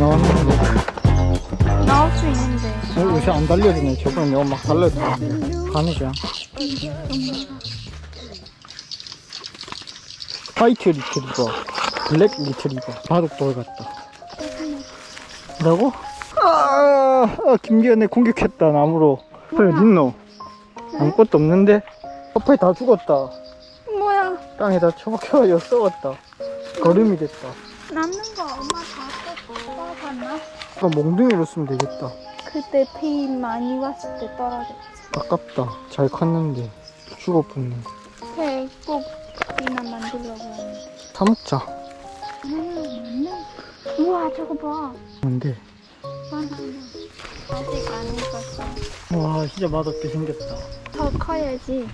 나오는 거. 나올 수 있는데. 어, 요새 안 달려지네. 저번에 내가 막 달려줬는데. 가니까. 화이트 리트리버, 블랙 리트리버, 바둑돌 같다. 뭐라고? 아, 아 김기현에 공격했다, 나무로. 헐, 어딨노? 아무것도 없는데? 파파이 다 죽었다. 뭐야? 땅에다 처박혀가지고 썩었다. 거름이 됐다. 남는 거 엄마 다 썼어. 봤나? 그럼 몽둥이로 쓰면 되겠다. 그때 비 많이 왔을 때 떨어졌지. 아깝다. 잘 컸는데. 죽어 붙네. 배꼽이나 만들려고 했는데. 사 먹자. 음, 맞네. 우와, 저거 봐. 뭔데? 바나나. 아직 안 익었어. 와, 진짜 맛없게 생겼다. 더 커야지.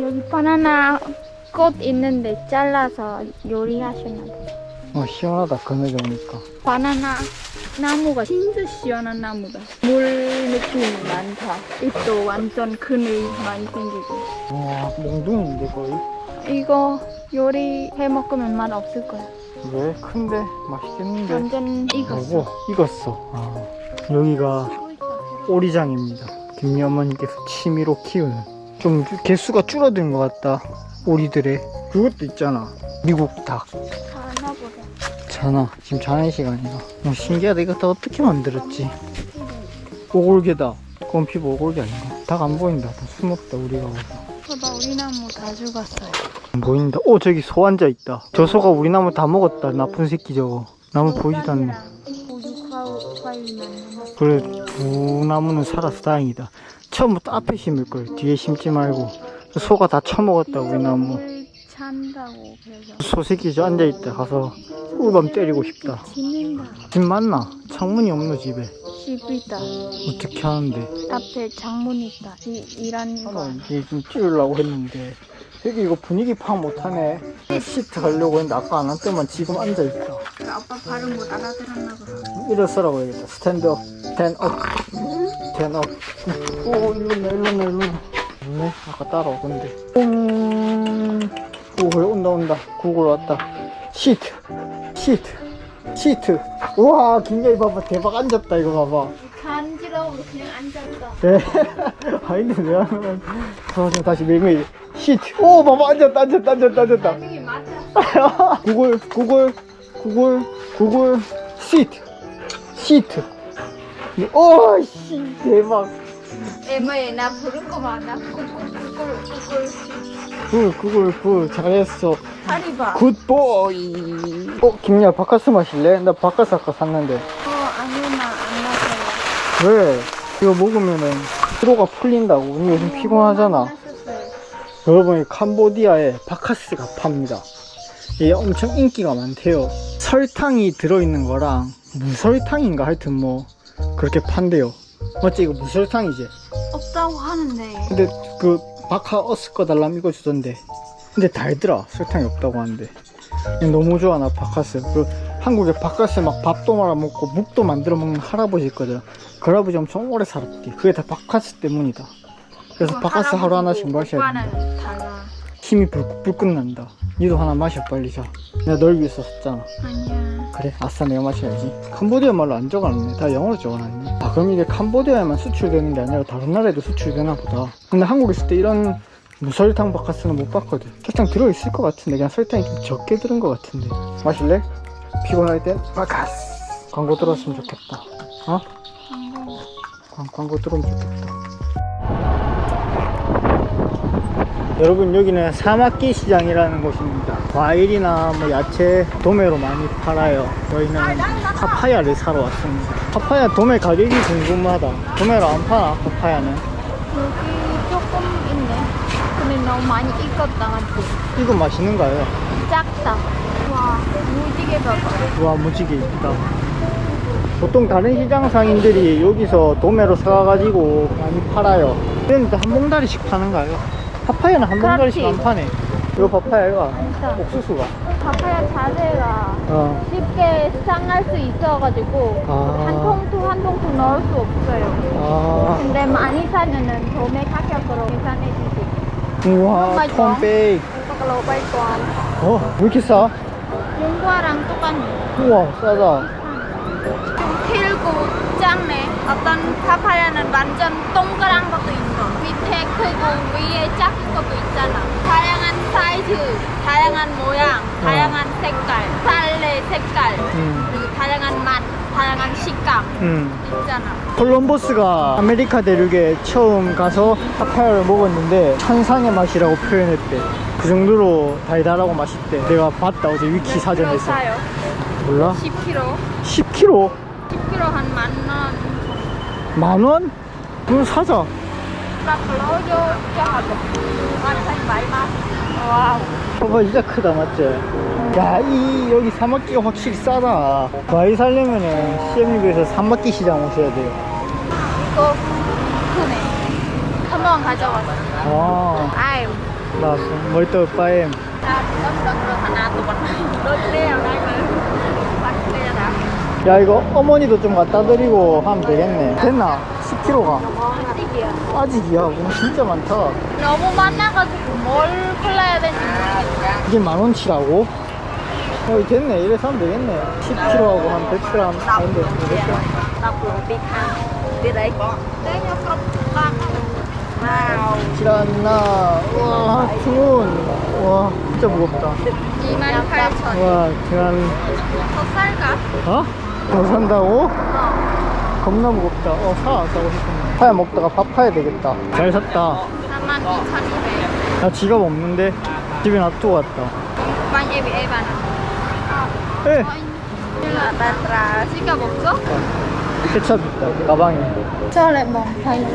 여기 바나나 꽃 있는데 잘라서 요리하시나 봐. 와, 시원하다. 그늘에 오니까. 바나나 나무가 진짜 시원한 나무다. 물 느낌 많다. 잎도 완전 그늘 많이 생기고. 와, 몽둥인데 거의? 이거 요리 해 먹으면 맛 없을 거야. 왜? 큰데? 맛있겠는데? 완전 익었어. 오고, 익었어. 아, 여기가 오리장입니다. 김미 어머니께서 취미로 키우는. 좀 개수가 줄어든 것 같다. 오리들의. 그것도 있잖아. 미국 닭. 자나. 지금 자는 시간이다. 어, 신기하다. 이거 다 어떻게 만들었지? 오골개다. 그건 피부 오골개 아닌가? 닭 안 보인다. 다 숨었다, 우리가 와서. 봐봐 우리 나무 다 죽었어요. 안 보인다. 오, 저기 소 앉아 있다. 저 소가 우리 나무 다 먹었다. 나쁜 새끼 저거. 나무 보이지도 않네. 그래, 두 나무는 살아서 다행이다. 처음부터 앞에 심을 걸. 뒤에 심지 말고. 소가 다 처먹었다, 우리 나무. 찬다고 그래서 소 새끼 저 앉아 있다. 가서 꿀밤 때리고 싶다. 짓는다. 집 맞나? 창문이 없노, 집에. 집이다. 어떻게 하는데? 앞에 장문 있다. 이 이런 거. 하나 이제 좀 찌우려고 했는데. 되게 이거 분위기 파악 못하네. 시트 하려고 했는데 아까 안 한 때만 지금 앉아 있다. 아빠 발음 못 알아들었나 봐. 일어서라고 해야겠다. 스탠드업, 스탠드업, 스탠드업. 오, 일로나, 일로나, 일로나. 네, 아까 따라오던데. 음, 구글 온다, 온다. 구글 왔다. 시트, 시트, 시트. 우와, 김여희 봐봐. 대박 앉았다, 이거 봐봐. 간지러워 그냥 앉았다. 네. 아닌데, 왜 하면. 저, 저 다시 매매일. 시트. 오, 봐봐. 앉았다, 앉았다, 앉았다, 앉았다. 맞아. 구글, 구글, 구글, 구글, 시트, 시트. 오, 씨, 대박. 에머에 나 부를 거 많아. 꿀꿀꿀꿀 굿, 구글, 굿, 잘했어. 다리 봐. 굿보이. 어, 김야, 바카스 마실래? 나 바카스 아까 샀는데. 어 아무나 안 나서요. 왜? 이거 먹으면은 피로가 풀린다고. 우리 요즘 피곤하잖아. 여러분, 이 캄보디아에 바카스가 팝니다. 이게 엄청 인기가 많대요. 설탕이 들어있는 거랑 무설탕인가 하여튼 뭐 그렇게 판대요. 맞지? 이거 무설탕이지? 없다고 하는데. 근데 그 바카 어스 거 달라면 이거 주던데. 근데 달더라. 설탕이 없다고 하는데. 너무 좋아 나 바카스. 그 한국에 바카스 막 밥도 말아 먹고 묵도 만들어 먹는 할아버지 있거든. 그 할아버지 엄청 오래 살았대. 그게 다 바카스 때문이다. 그래서 바카스 하루 하나씩 마셔야 된다. 힘이 불끈 난다. 니도 하나 마셔 빨리 자. 내가 널 위해서 샀잖아. 아니야. 그래 아싸 내가 마셔야지. 캄보디아 말로 안 적어놨네. 다 영어로 적어놨네. 아 그럼 이게 캄보디아에만 수출되는 게 아니라 다른 나라에도 수출되나 보다. 근데 한국에 있을 때 이런 무설탕 바카스는 못 봤거든. 설탕 들어있을 것 같은데 그냥 설탕이 좀 적게 들은 것 같은데. 마실래? 피곤할 땐 바카스. 광고 들었으면 좋겠다. 어? 광, 광고 들어오면 좋겠다. 여러분 여기는 사막기 시장이라는 곳입니다. 과일이나 뭐 야채 도매로 많이 팔아요. 저희는 파파야를 사러 왔습니다. 파파야 도매 가격이 궁금하다. 도매로 안 파나 파파야는? 여기 조금 있네. 근데 너무 많이 익었다 같지. 이거 맛있는가요? 작다. 와 무지개 봐봐. 와 무지개 이쁘다. 보통 다른 시장 상인들이 여기서 도매로 사가지고 많이 팔아요. 그런데 한 봉다리씩 파는가요? 파파야는 한 그렇지. 안 파네. 이거 파파야가 진짜. 옥수수가. 파파야 자재가 어. 쉽게 상할 수 있어가지고 아. 한 통도 한 통도 넣을 수 없어요. 아. 근데 많이 사면은 도매 가격으로 계산해주지. 우와 맛있어. 톰베이 그걸로 발권. 어? 왜 이렇게 싸? 용과랑 똑같네. 우와 싸다 크고 작네. 어떤 파파야는 완전 동그란 것도 있어. 밑에 크고 위에 작은 것도 있잖아. 다양한 사이즈, 다양한 모양, 다양한 색깔, 달래 색깔, 음. 그리고 다양한 맛, 다양한 식감 음. 있잖아. 콜럼버스가 아메리카 대륙에 처음 가서 파파야를 먹었는데 천상의 맛이라고 표현했대. 그 정도로 달달하고 맛있대. 내가 봤다 어제 위키 사전에서. 사요. 몰라? 10kg. 10kg? 10kg 한 만 원. 만 원? 그럼 사자. 봐봐 진짜 크다 맞지? 야이 여기 사막기가 확실히 싸다. 과일 살려면은 CMU에서 사막기 시장 오셔야 돼요. 이거 크네. 한번 가져왔어. 아, 아유. 나왔어. 멀더 빠엠. 나 깜짝으로 하나 또 봤네. 너 그래요, 나는. 맛있어요, 나. 야 이거 어머니도 좀 갖다 드리고 하면 되겠네. 됐나? 10kg가. 아직이야. 아직이야. 그럼 진짜 많다. 너무 많아가지고 뭘 골라야 될지 모르겠어. 이게 만 원치라고? 어 됐네. 이래 사면 되겠네. 10kg하고 한 100g 아닌데 200g. Đọc luôn biết ha Biết đấy Đấy nhau không con Wow 지란나. 와 춘. 와 진짜 무겁다. 28,000와 지란. Có 살까? 어? 더 산다고? 겁나 무겁다. 어, 사, 사고 싶었네. 파야 먹다가 밥 파야 되겠다. 잘 샀다. 42,200 나 지갑 없는데 집에 놔두고 왔다. Em bạn ạ? 에! Chiếc bột sốt 케찹 있다. 가방에. Thay gì?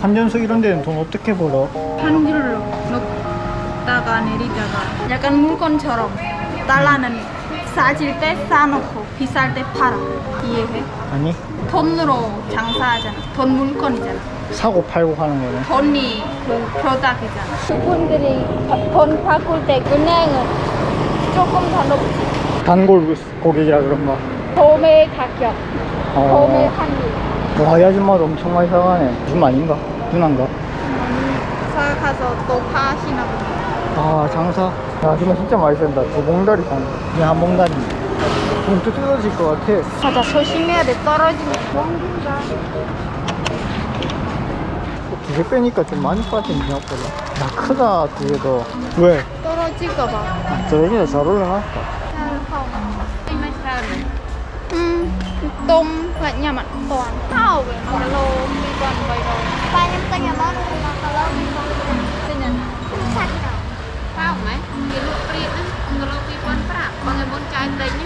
환전소 이런 데는 돈 어떻게 벌어? 한 줄로 넣다가 내리다가 약간 물건처럼 달러는 싸질 때 싸놓고 비쌀 때 팔아 이해해? 아니, 돈으로 장사하잖아 돈 물건이잖아 사고 팔고 하는 거네. 돈이 그 프로덕이잖아 그분들이 돈 바꿀 때 은행은 조금 더 높지 단골 고객이라 그런가? 도매 가격 도매 어. 환율 와, 이 아줌마도 엄청 많이 사가네. 줌 아닌가? 누난가? 사가서 또 파시나 보다 아, 장사. 야, 아줌마 진짜 많이 쓴다. 두 봉다리 사네. 그냥 한 봉다리. 봉투 뜯어질 것 같아 맞아 조심해야 돼 떨어지면 넘긴다 두 개 빼니까 좀 많이 빠진 생각보다 나 크다 두 개 더 왜? 떨어질까봐 아, 저기는 잘 올려놨다 tôm và nhà mặn toàn sao về mà lô đi toàn vậy rồi ba em tên nhà mặn là cả lô đi toàn tên nhà không sạch nào sao mấy cái lúc riêng nó lô đi toàn phải bằng người muốn trái tính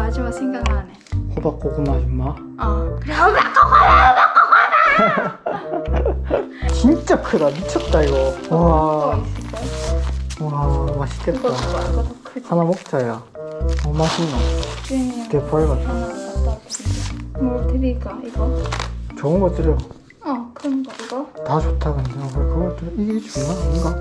그 아줌마 생각나네 호박 고구마 아줌마? 어 그래 호박 호박 진짜 크다. 미쳤다, 이거. 와. 와, 맛있겠다. 이거 봐 이거 크지 하나 먹자, 야. 어. 하나 갖다 드릴게 뭐 드릴까 이거? 좋은 거 드려. 어큰거 이거? 다 좋다, 근데. 어, 그래, 그거 드려. 이게 좋나? 뭔가?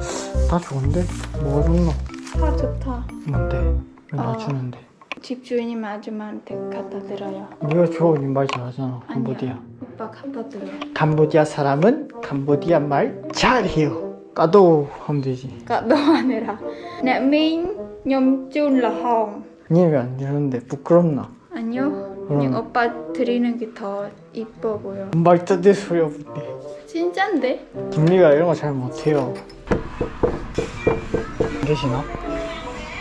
다 좋은데? 뭐가 좋노? 다 좋다 뭔데? 왜나 어. 주는데? 집주인이면 아줌마한테 갖다 드려요 네가 좋은 말 잘하잖아, 캄보디아. 오빠 갖다 드려 캄보디아 사람은 캄보디아 말 잘해요. 까도 하면 되지. 까도 아니라 내 메인 nhóm chun là hồng 니왜안 이러는데 부끄럽나? 아니요 그냥 오빠 드리는 게 더 이뻐 보여 말도 내 소리 없네. 진짠데? 김리가 이런 거 잘 못해요. 안 계시나?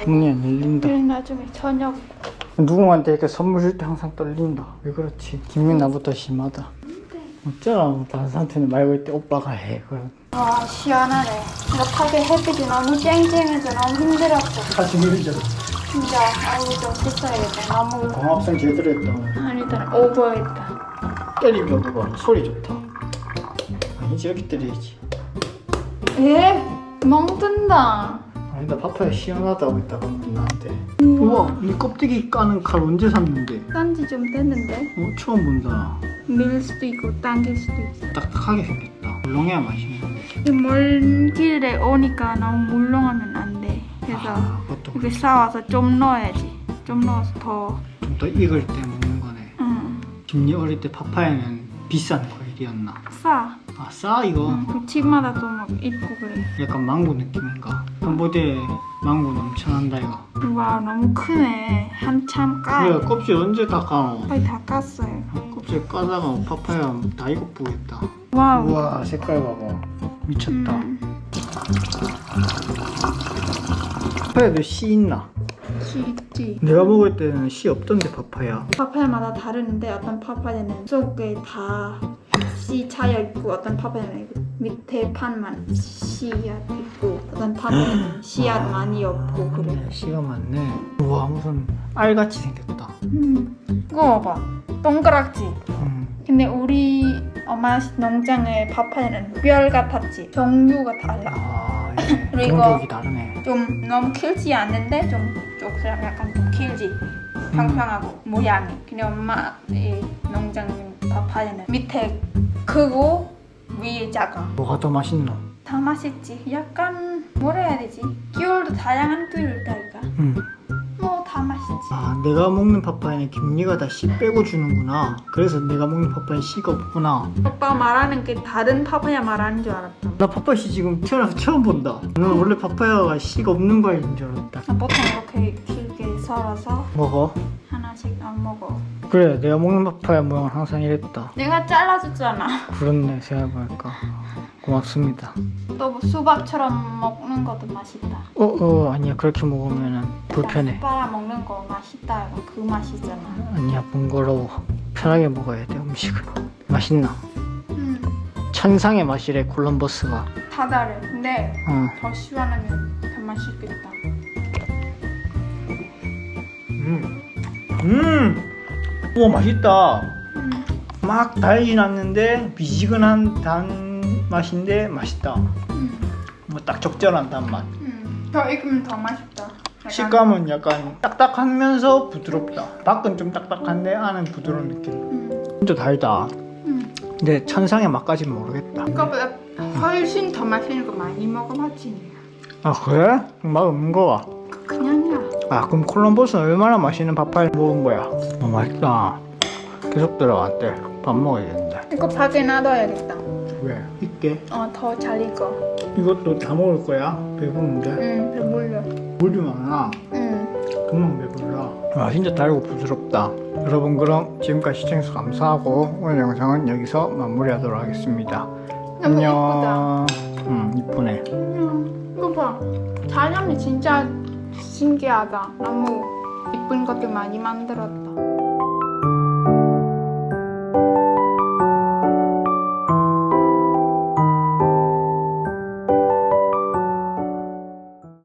문이 안 열린다. 그래 나중에 저녁 누구한테 이렇게 선물 줄 때 항상 떨린다. 왜 그렇지? 나보다 심하다. 어쩌나 다른 사람한테는 말걸때 오빠가 해. 그럼 와 시원하네 이렇게 햇빛이 너무 쨍쨍해서 너무 힘들었어 다시 밀죠. 진짜 아이고 좀 씻어야겠다 너무 광합성 제대로 했다. 아니다 오버했다 때리면 봐봐. 소리 좋다. 아니지, 이렇게 때려야지. 에? 멍 든다 아, 아니다 파파야 시원하다고 했다가 나한테. 우와. 이 껍데기 까는 칼 언제 샀는데? 딴지 좀 됐는데? 어 처음 본다. 밀 수도 있고 당길 수도 있어. 딱딱하게 생겼다. 물렁해야 맛있는데. 먼 길에 오니까 너무 물렁하면 안돼. 그래서 아 그것도 이렇게 싸와서 좀 넣어야지. 좀 넣어서 더. 좀 더 익을 때 먹는 거네. 응. 김리 어릴 때 파파야는 비싼 과일이었나? 싸. 아싸 이거? 응. 그 집마다 또 막 입고 그래. 약간 망고 느낌인가 캄보디아에 망고 넘쳐난다 이거 와 너무 크네. 한참 까 그래 껍질 언제 다 까노 거의 다 깠어요. 껍질 까다가 파파야 다 익어 보겠다. 와우. 우와 색깔 봐봐. 미쳤다. 음. 파파야도 씨 있나? 있지. 내가 먹을 때는 씨 없던데 파파야. 파파야마다 다르는데 어떤 파파야는 속에 다 씨 차여 있고 어떤 파파야는 밑에 판만 씨앗 있고 어떤 파파야는 씨앗 많이 없고 그래. 씨가 많네. 우와 무슨 알같이 생겼다. 음. 이거 봐봐. 동그랗지? 음. 근데 우리 엄마 농장의 파파야는 뼈 같았지. 종류가 달라. 아 예. 그리고- 종족이 다르네. 좀 너무 길지 않는데 좀 쪽사람 약간 좀 길지? 평평하고 모양이. 근데 엄마의 농장 파파야는 밑에 크고 위에 작아 뭐가 더 맛있노? 다 맛있지. 약간 뭐라 해야 되지? 귤도 다양한 귤 있다니까 음. 뭐다 맛있지. 아 내가 먹는 파파야는 김리가 다 씨 빼고 주는구나. 그래서 내가 먹는 파파야는 씨가 없구나. 오빠 말하는 게 다른 파파야 말하는 줄 알았다. 나 파파야 씨 지금 태어나서 처음 본다. 나는 원래 파파야가 씨가 없는 과일인 줄 알았다. 나 보통 이렇게 길게 썰어서 먹어 하나씩 안 먹어. 그래 내가 먹는 파파야 모양은 항상 이랬다. 내가 잘라줬잖아. 그렇네 생각해보니까. 고맙습니다. 또뭐 수박처럼 먹는 것도 맛있다. 어어 아니야. 그렇게 먹으면 불편해. 빨아 먹는 거 맛있다 그 맛이잖아. 아니야 번거로워 편하게 먹어야 돼 음식을. 맛있나? 음, 천상의 맛이래 콜럼버스가. 다 다르 근데 어. 더 시원하면 더 맛있겠다. 음. 음. 우와 맛있다 음. 막 달지 않는데 미지근한 단 맛인데 맛있다 음. 뭐딱 적절한 단맛 음. 더 익으면 더 맛있다 약간 식감은 약간 딱딱하면서 부드럽다 밖은 좀 딱딱한데 안은 부드러운 느낌 음. 진짜 달다 음. 근데 천상의 맛까지는 모르겠다 이거보다 훨씬 더 맛있는 거 많이 먹어봤지 아 그래? 맛 없는 거야 아 그럼 콜럼버스는 얼마나 맛있는 밥알 먹은 거야? 어 맛있다. 계속 들어간대. 밥 먹어야 된다 이거 밖에 놔둬야겠다. 왜? 있게? 어 더 잘 익어. 이것도 다 먹을 거야? 배부른데? 응 배불러. 물이 많아? 응. 금방 배불러. 아 진짜 달고 부드럽다. 여러분 그럼 지금까지 시청해주셔서 감사하고 오늘 영상은 여기서 마무리하도록 하겠습니다. 너무 안녕. 응 이쁘네. 응, 이거 봐. 사람이 진짜 신기하다. 너무 이쁜 것들 많이 만들었다.